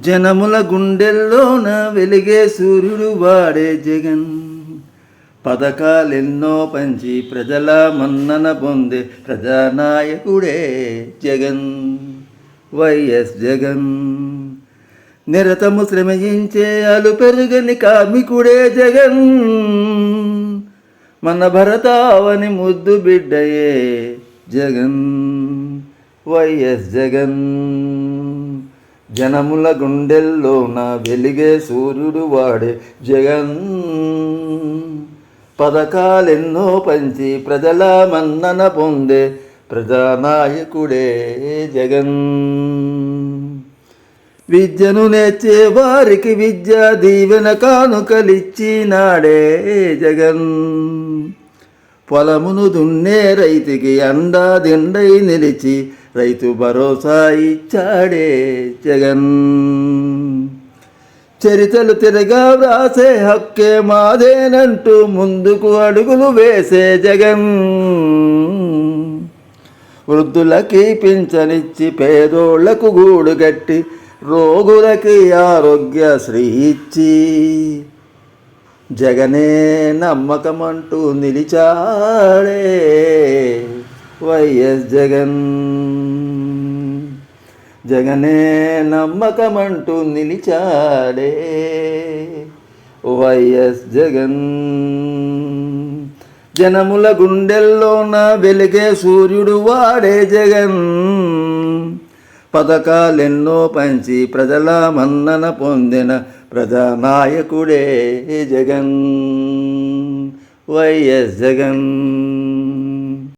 జనముల గుండెల్లోన వెలిగే సూర్యుడు వాడే జగన్. పథకాలెన్నో పంచి ప్రజల మన్నన పొందే ప్రజానాయకుడే జగన్. వైఎస్ జగన్. నిరతము శ్రమించే అలు పెరుగని కార్మికుడే జగన్. మన భరతావని ముద్దు బిడ్డయే జగన్. వైఎస్ జగన్. జనముల గుండెల్లోన వెలిగే సూర్యుడు వాడే జగన్. పథకాలెన్నో పంచి ప్రజల మన్నన పొందే ప్రజానాయకుడే జగన్. విద్యను నేర్చే వారికి విద్య దీవెన కానుకలిచ్చినాడే జగన్. పొలమును దున్నే రైతుకి అండా దిండై నిలిచి రైతు భరోసా ఇచ్చాడే జగన్. చరితలు తిరగా వ్రాసే హక్కే మాదేనంటూ ముందుకు అడుగులు వేసే జగన్. వృద్ధులకి పింఛనిచ్చి పేదోళ్ళకు గూడు కట్టి రోగులకి ఆరోగ్యశ్రీ ఇచ్చి జగనే నమ్మకమంటూ నిలిచాడే వైఎస్ జగన్. జగనే నమ్మకమంటూ నిలిచాడే వైఎస్ జగన్. జనముల గుండెల్లోన వెలిగే సూర్యుడు వాడే జగన్. పథకాలెన్నో పంచి ప్రజల మన్నన పొందిన ప్రజానాయకుడే జగన్. వైఎస్ జగన్.